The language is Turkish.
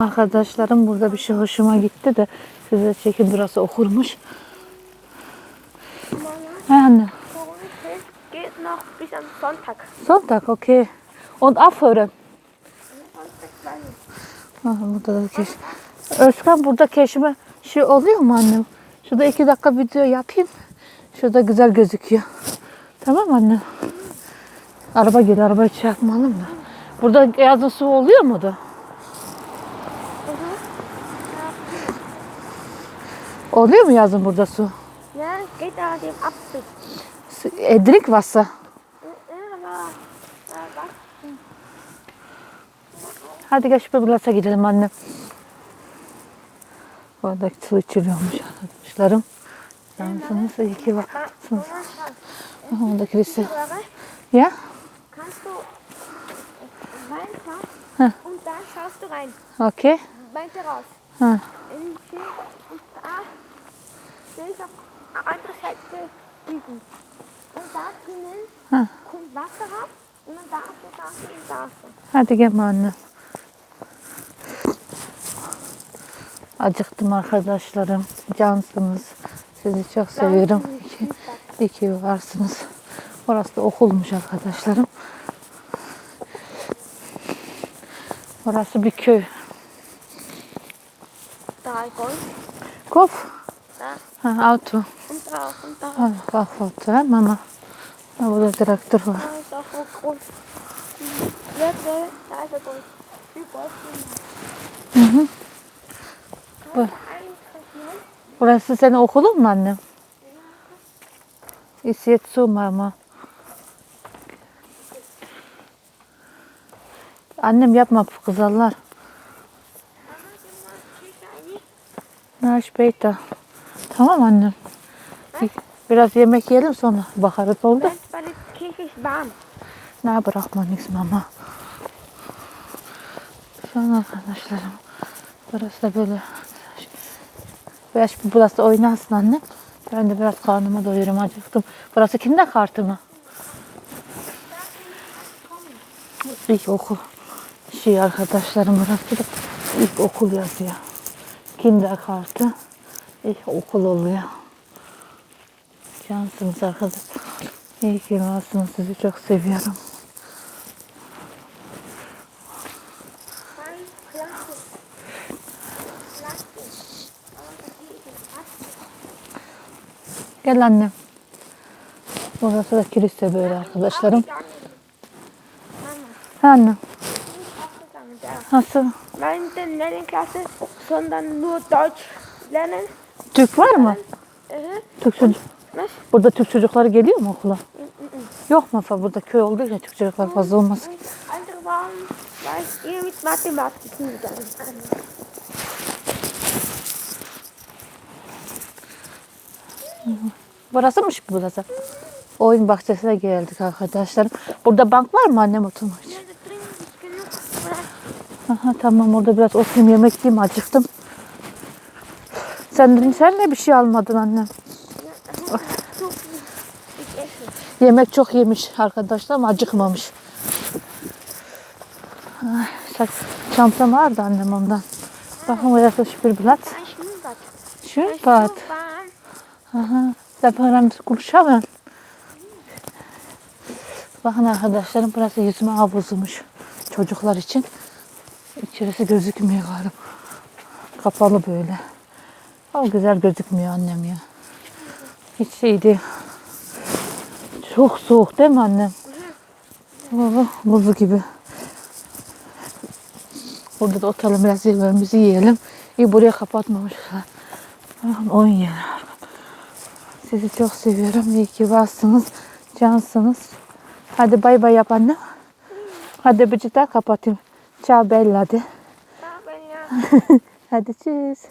Arkadaşlarım burada bir şey hoşuma gitti de size çekin burası okurmuş. Corona-Test geht noch bis am Sonntag. Sonntag okay. Und aufhören. Burada da keş. Özkan burada keşme şey oluyor mu annem? Şurada iki dakika video yapayım. Şurada güzel gözüküyor. Tamam anne. Araba geliyor. Arabayı çarpmalım da. Burada yazın su oluyor mu da? Oluyor mu yazın burada su? Ja, geht da dem Apfel. E, Trinkwasser. Hadi gel şu Beblas'a gidelim anne. Orada su içiliyormuş arkadaşlarım. Yansınız iyi ki varsınız. Orada kilise. Ya? kannst du reinfahren und dann schaust du rein. Okey. Weiter raus. Ha. Und und anderen Seite liegen. Und da drinnen Hm. kommt Wasser raus und dann darfst du das und darfst du. Hadi gel anne. Acıktım arkadaşlarım. Cansınız. Sizi çok seviyorum. İyi ki, iyi ki varsınız. Orası da okulmuş arkadaşlarım. Orası bir köy. Drei Gold. Golf. Ha. Ha, kahvaltı ha mama. Er sind Mhm. Kann ich eintrainieren? Burası senin okulun mu annem? İsiyet su mama. Annem yapma kızarlar. Na später. Tamam annem. Biraz yemek yiyelim sonra bakarız oldu. Ne bırakma nix mama. Şu an arkadaşlarım. Burası da böyle. Biraz burası oynasın anne. Ben de biraz karnıma doyurum acıktım. Burası kimde kartı mı? İlk okul. Şey arkadaşlarım burası da ilk okul yazıyor. Kinder kartı. İlk okul oluyor. Cansınız arkadaşlar. İyi ki varsınız. Sizi çok seviyorum. Gel annem. Burası da kilise böyle arkadaşlarım. Ha anne. ich bin nicht aufgegangen da. Nasıl? Weil in der Lernklasse, sondern nur Deutsch lernen. Türk var mı? Türk çocuk. Was? Burada Türk çocukları geliyor mu okula? Yok mu? fa- Burada köy olduğu için Türk çocuklar fazla olmaz. Andere waren, weil ihr mit Mathematik hingegangen Burası mı burası? Oyun bahçesine geldik arkadaşlarım. Burada bank var mı annem oturmak için? Aha, tamam orada biraz oturayım yemek yiyeyim acıktım. Sen, sen ne bir şey almadın annem? Yemek çok yemiş arkadaşlar ama acıkmamış. Ay, saç, çantam vardı annem ondan. Bakın Spielplatz. Ein Schwimmbad. Schwimmbad. So warm. Aha. Da param kurşaven. Bakın arkadaşlarım burası yüzme havuzumuş. Çocuklar için. İçerisi gözükmüyor galiba. Kapalı böyle. Ama güzel gözükmüyor annem ya. Hiç şey değil. Çok soğuk değil mi annem? Oh, buzu gibi. Burada da oturalım biraz yemeğimizi yiyelim. İyi buraya kapatmamışlar. Bakın oyun yeri. Sizi çok seviyorum. İyi ki varsınız. Cansınız. Hadi bay bay yap anne. Hadi bir daha kapatayım. Ciao bella bin ich ja. Hadi tschüss.